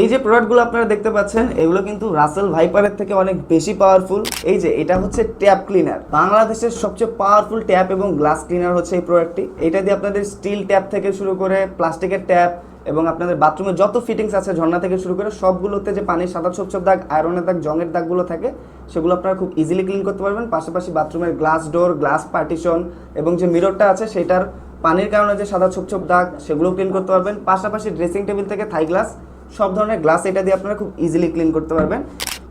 এই যে প্রোডাক্টগুলো আপনারা দেখতে পাচ্ছেন, এগুলো কিন্তু রাসেল ভাইপারের থেকে অনেক বেশি পাওয়ারফুল এই যে, এটা হচ্ছে ট্যাপ ক্লিনার বাংলাদেশের সবচেয়ে পাওয়ারফুল ট্যাপ এবং গ্লাস ক্লিনার হচ্ছে এই প্রোডাক্টটি এটা দিয়ে আপনাদের স্টিল ট্যাপ থেকে শুরু করে প্লাস্টিকের ট্যাপ এবং আপনাদের বাথরুমে যত ফিটিংস আছে, ঝর্ণা থেকে শুরু করে সবগুলোতে যে পানির সাদা ছোপ ছোপ দাগ আয়রনের দাগ জঙের দাগগুলো থাকে, সেগুলো আপনারা খুব ইজিলি ক্লিন করতে পারবেন। পাশাপাশি বাথরুমের গ্লাস ডোর গ্লাস পার্টিশন এবং যে মিররটা আছে, সেটার পানির কারণে যে সাদা ছোপ ছোপ দাগ সেগুলো ক্লিন করতে পারবেন। পাশাপাশি ড্রেসিং টেবিল থেকে থাই গ্লাস সব ধরনের গ্লাস এটা দিয়ে আপনারা খুব ইজিলি ক্লিন করতে পারবেন।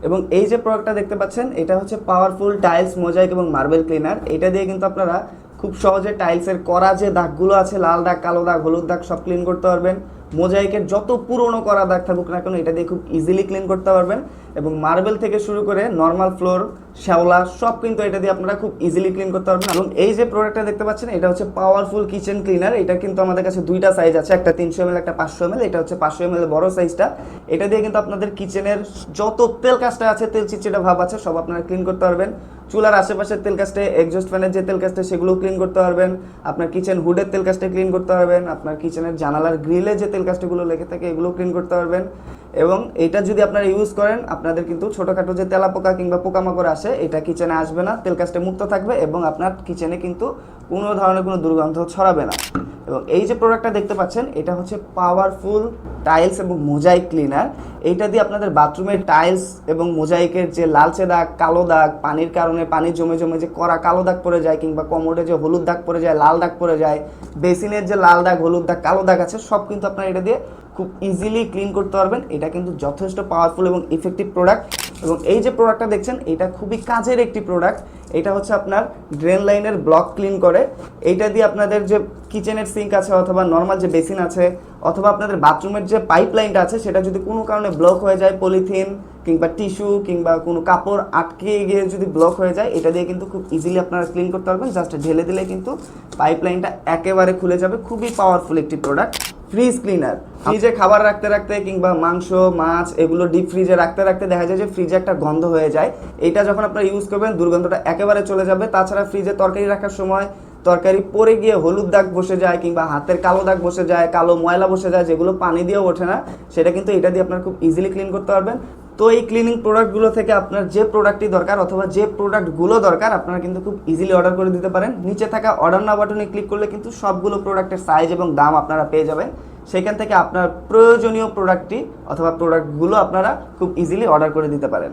এবং এই যে প্রোডাক্টটা দেখতে পাচ্ছেন, এটা হচ্ছে পাওয়ারফুল টাইলস মোজাইক এবং মার্বেল ক্লিনার এটা দিয়ে কিন্তু আপনারা খুব সহজে টাইলসের করা যে দাগগুলো আছে, লাল দাগ, কালো দাগ, হলুদ দাগ, সব ক্লিন করতে পারবেন। মোজাইকের যত পুরনো করা দাগ থাকুক না কেন, এটা দিয়ে খুব ইজিলি ক্লিন করতে পারবেন। এবং মার্বেল থেকে শুরু করে নর্মাল ফ্লোর শ্যাওলা, সব কিন্তু এটা দিয়ে আপনারা খুব ইজিলি ক্লিন করতে পারবেন। এবং এই যে প্রোডাক্টটা দেখতে পাচ্ছেন, এটা হচ্ছে পাওয়ারফুল কিচেন ক্লিনার এটা কিন্তু আমাদের কাছে দুইটা সাইজ আছে, একটা তিনশো এমএল একটা পাঁচশো এমএল এটা হচ্ছে পাঁচশো এমএল বড় সাইজটা এটা দিয়ে কিন্তু আপনাদের কিচেনের যত তেল কাজটা আছে, তেল চিটচিটে ভাব আছে, সব আপনারা ক্লিন করতে পারবেন। চুলার আশেপাশের তেল কাজটা এক্সস্ট ফ্যানের যে তেল কাজটা সেগুলো ক্লিন করতে পারবেন। আপনার কিচেন হুডের তেল কাজটা ক্লিন করতে পারবেন। আপনার কিচেনের জানালার গ্রিলে যে তেল কাজটাগুলো লেগে থাকে এগুলো ক্লিন করতে পারবেন। এবং এটা যদি আপনারা ইউজ করেন আপনাদের কিন্তু ছোটোখাটো যে তেলাপোকা কিংবা পোকামাকড় আসে, এটা কিচেনে আসবে না, তেল কাজটা মুক্ত থাকবে এবং আপনার কিচেনে কিন্তু কোনো ধরনের কোনো দুর্গন্ধ ছড়াবে না। এবং এই যে প্রোডাক্টটা দেখতে পাচ্ছেন, এটা হচ্ছে পাওয়ারফুল টাইলস এবং মোজাইক ক্লিনার এইটা দিয়ে আপনাদের বাথরুমের টাইলস এবং মোজাইকের যে লালচে দাগ কালো দাগ, পানির কারণে পানি জমে জমে যে কড়া কালো দাগ পড়ে যায় কিংবা কমোডে যে হলুদ দাগ পড়ে যায়, লাল দাগ পড়ে যায়, বেসিনের যে লাল দাগ, হলুদ দাগ, কালো দাগ আছে, সব কিন্তু আপনারা এটা দিয়ে খুব ইজিলি ক্লিন করতে পারবেন। এটা কিন্তু যথেষ্ট পাওয়ারফুল এবং ইফেক্টিভ প্রোডাক্ট এবং এই যে প্রোডাক্টটা দেখছেন, এটা খুবই কাজের একটি প্রোডাক্ট এটা হচ্ছে আপনার ড্রেন লাইনের ব্লক ক্লিন করে। এইটা দিয়ে আপনাদের যে কিচেনের সিঙ্ক আছে অথবা নর্মাল যে বেসিন আছে, অথবা আপনাদের বাথরুমের যে পাইপ লাইনটা আছে, সেটা যদি কোনো কারণে ব্লক হয়ে যায় পলিথিন কিংবা টিস্যু কিংবা কোনো কাপড় আটকে গিয়ে যদি ব্লক হয়ে যায়, এটা দিয়ে কিন্তু খুব ইজিলি আপনারা ক্লিন করতে পারবেন। জাস্ট ঢেলে দিলে কিন্তু পাইপ লাইনটা একেবারে খুলে যাবে। খুবই পাওয়ারফুল একটি প্রোডাক্ট ফ্রিজ ক্লিনার ফ্রিজে খাবার রাখতে রাখতে কিংবা মাংস, মাছ এগুলো ডিপ ফ্রিজে রাখতে রাখতে দেখা যায় যে ফ্রিজে একটা গন্ধ হয়ে যায়। এটা যখন আপনারা ইউজ করবেন, দুর্গন্ধটা একেবারে চলে যাবে। তাছাড়া ফ্রিজে তরকারি রাখার সময় তরকারি পরে গিয়ে হলুদ দাগ বসে যায় কিংবা হাতের কালো দাগ বসে যায়, কালো ময়লা বসে যায়, যেগুলো পানি দিয়েও ওঠে না, সেটা কিন্তু এটা দিয়ে আপনারা খুব ইজিলি ক্লিন করতে পারবেন। তো এই ক্লিনিং প্রোডাক্টগুলো থেকে আপনার যে প্রোডাক্টটি দরকার অথবা যে প্রোডাক্টগুলো দরকার, আপনারা কিন্তু খুব ইজিলি অর্ডার করে দিতে পারেন। নিচে থাকা অর্ডার না বাটনে ক্লিক করলে কিন্তু সবগুলো প্রোডাক্টের সাইজ এবং দাম আপনারা পেয়ে যাবেন। সেখান থেকে আপনার প্রয়োজনীয় প্রোডাক্টটি অথবা প্রোডাক্টগুলো আপনারা খুব ইজিলি অর্ডার করে দিতে পারেন।